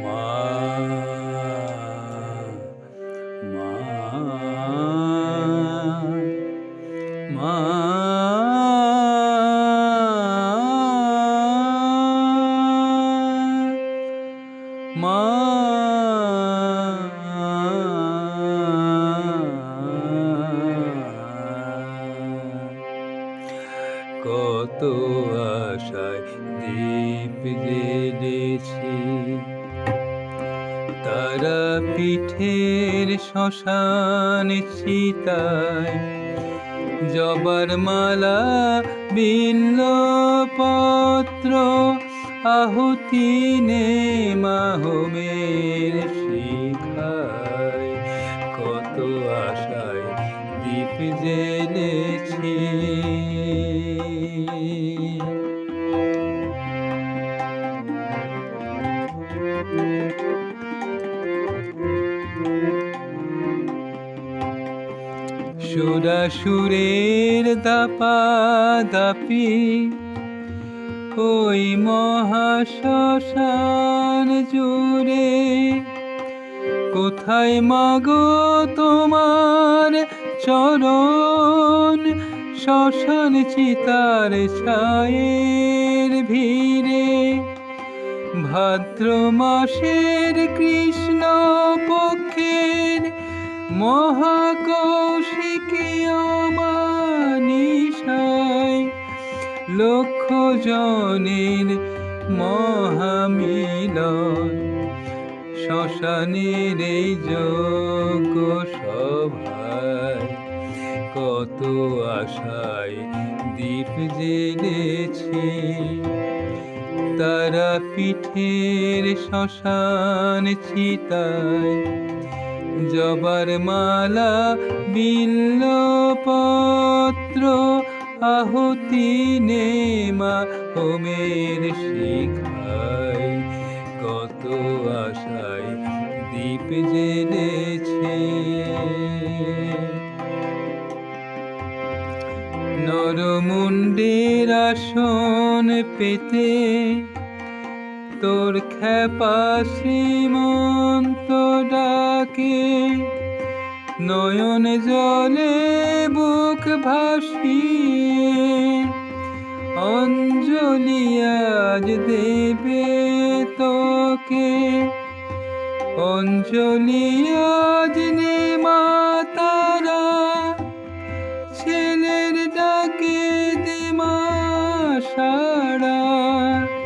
মা মা মা মা কত আশায় দীপ জেলেছি তারা পিঠের শ্মশান চিতায় জবার মালা বিল্ল পত্র, আহুতি নে মাহমের শিখায়। কত আশায় দীপ জেলেছি। সুরাসুরের দাপা দাপি ওই মহাশ্মশান জুড়ে। কোথায় মাগো তোমার চরণ? শ্মশান চিতার ছায়ের ভিড়ে। ভাদ্র মাসের কৃষ্ণ পক্ষের মহাকৌশিকী অমানিসায় লক্ষ জনের মহামিলন। শ্মশানের এই যোগ্য সভায় কত আশায় দীপ জেলেছি তারা পিঠের শ্মশান চিতায় জবার মালা বিল্ল পত্র আহুতি নেমা, হোমের শিখায়। কত আশায় দীপ জেনেছে নরমুণ্ডের আসন পেতে তোর খেপা শ্রীমন্ত ডাকে, নয়ন জলে বুক ভাসিয়ে, অঞ্জলি আজ দেবে তোকে। অঞ্জলি আজ নে মা ছেলের ডাকে দে মা